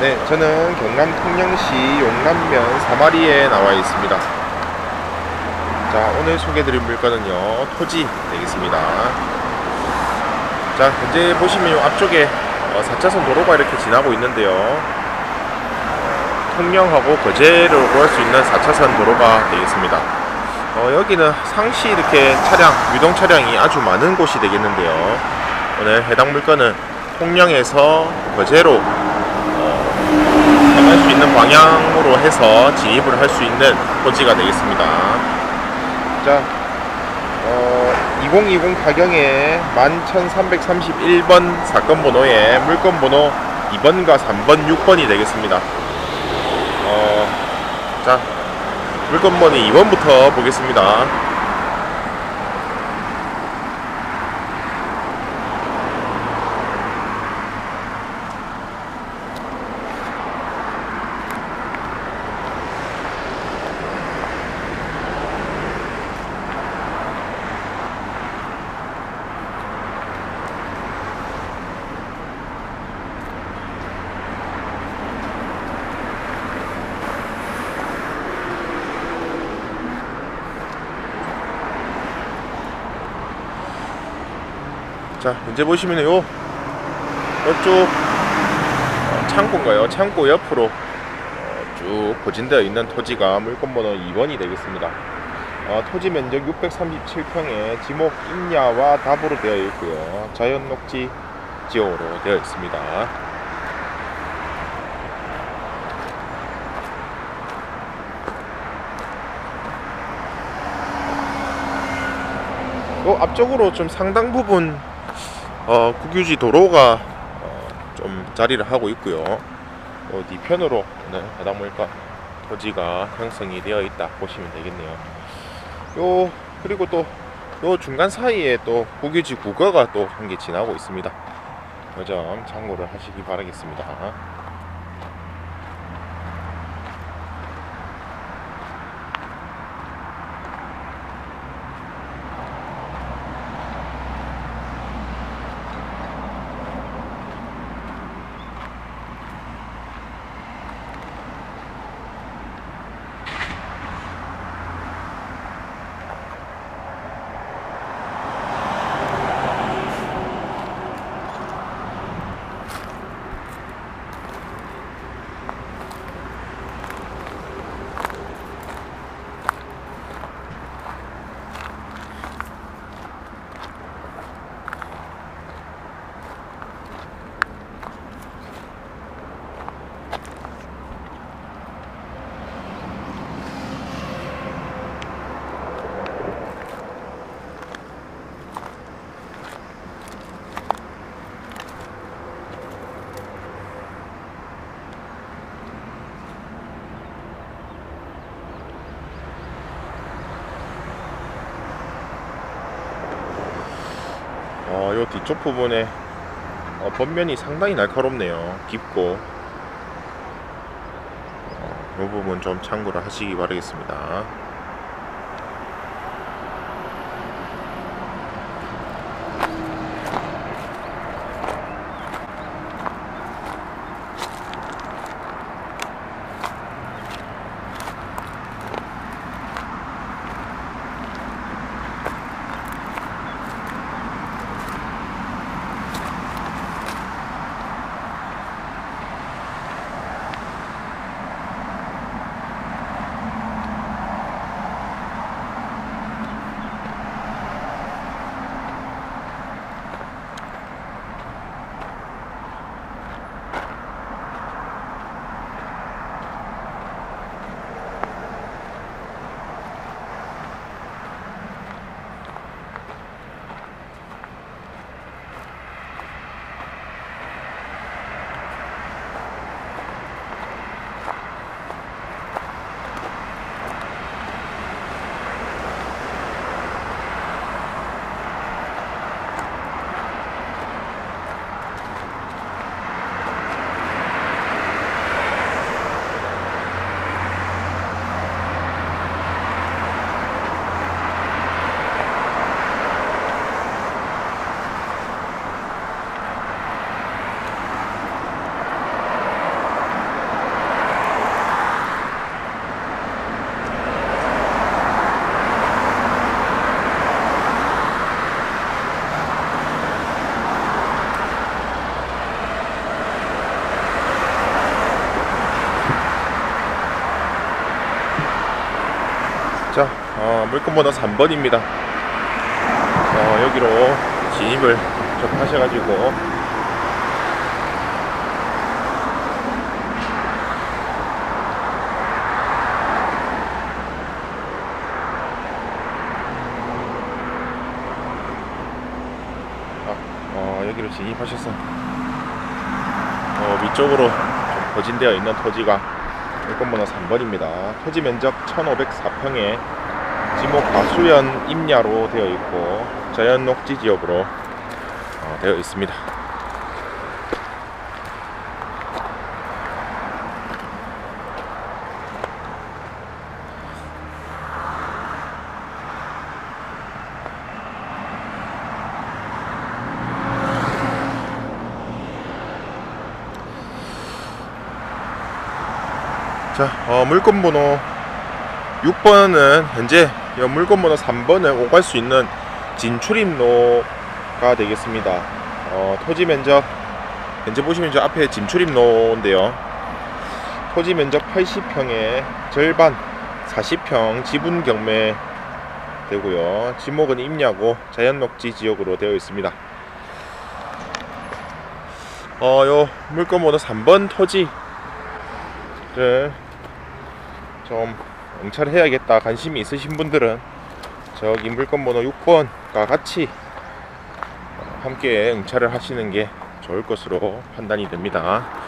네, 저는 경남 통영시 용남면 사마리에 나와 있습니다. 자, 오늘 소개드릴 물건은요, 토지 되겠습니다. 자, 현재 보시면 요 앞쪽에 어, 4차선 도로가 이렇게 지나고 있는데요. 어, 통영하고 거제를 오갈 수 있는 4차선 도로가 되겠습니다. 어, 여기는 상시 이렇게 차량, 유동 차량이 아주 많은 곳이 되겠는데요. 오늘 해당 물건은 통영에서 거제로 있는 방향으로 해서 진입을 할 수 있는 토지가 되겠습니다. 자, 어, 2020 타경에 11331번 사건 번호에 물건 번호 2번과 3번, 6번이 되겠습니다. 어, 자, 물건 번호 2번부터 보겠습니다. 자, 이제 보시면 요, 이쪽 어, 창고인가요? 창고 옆으로 어, 쭉 고진되어 있는 토지가 물건번호 2번이 되겠습니다. 어, 토지 면적 637평에 지목 임야와 답으로 되어 있고요. 자연 녹지 지역으로 되어 있습니다. 요 앞쪽으로 좀 상당 부분 어, 국유지 도로가 어, 좀 자리를 하고 있고요. 어, 뒤편으로 네, 해당 물가 토지가 형성이 되어 있다 보시면 되겠네요. 요 그리고 또 요 중간 사이에 또 국유지 국어가 또 한 개 지나고 있습니다. 그 점 참고를 하시기 바라겠습니다. 어, 요 뒤쪽 부분에 어, 번면이 상당히 날카롭네요. 깊고 어, 요 부분 좀 참고를 하시기 바라겠습니다. 물건번호 3번입니다. 어, 여기로 진입을 좀 하셔가지고 아, 어, 여기로 진입하셔서 어, 위쪽으로 좀 거진되어 있는 토지가 물건번호 3번입니다. 토지 면적 1,504평에 지목 과수연 임야로 되어 있고 자연 녹지 지역으로 어, 되어 있습니다. 자, 어, 물건 번호 6번은 현재 이 물건 번호 3번을 오갈 수 있는 진출입로가 되겠습니다. 어, 토지 면적 현재 보시면 저 앞에 진출입로인데요. 토지 면적 80평에 절반 40평 지분 경매 되고요. 지목은 임야고 자연 녹지 지역으로 되어 있습니다. 어, 요 물건 번호 3번 토지를 좀 응찰해야겠다 관심이 있으신 분들은 저기 물건 번호 6번과 같이 함께 응찰을 하시는 게 좋을 것으로 판단이 됩니다.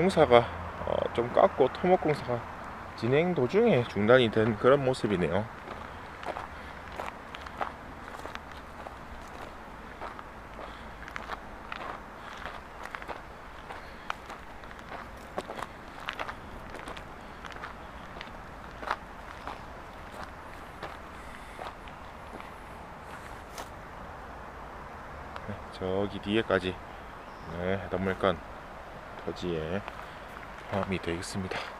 공사가 어, 좀 깎고 토목 공사가 진행 도중에 중단이 된 그런 모습이네요. 네, 저기 뒤에까지 네, 해당물간 토지에 포함이 되겠습니다.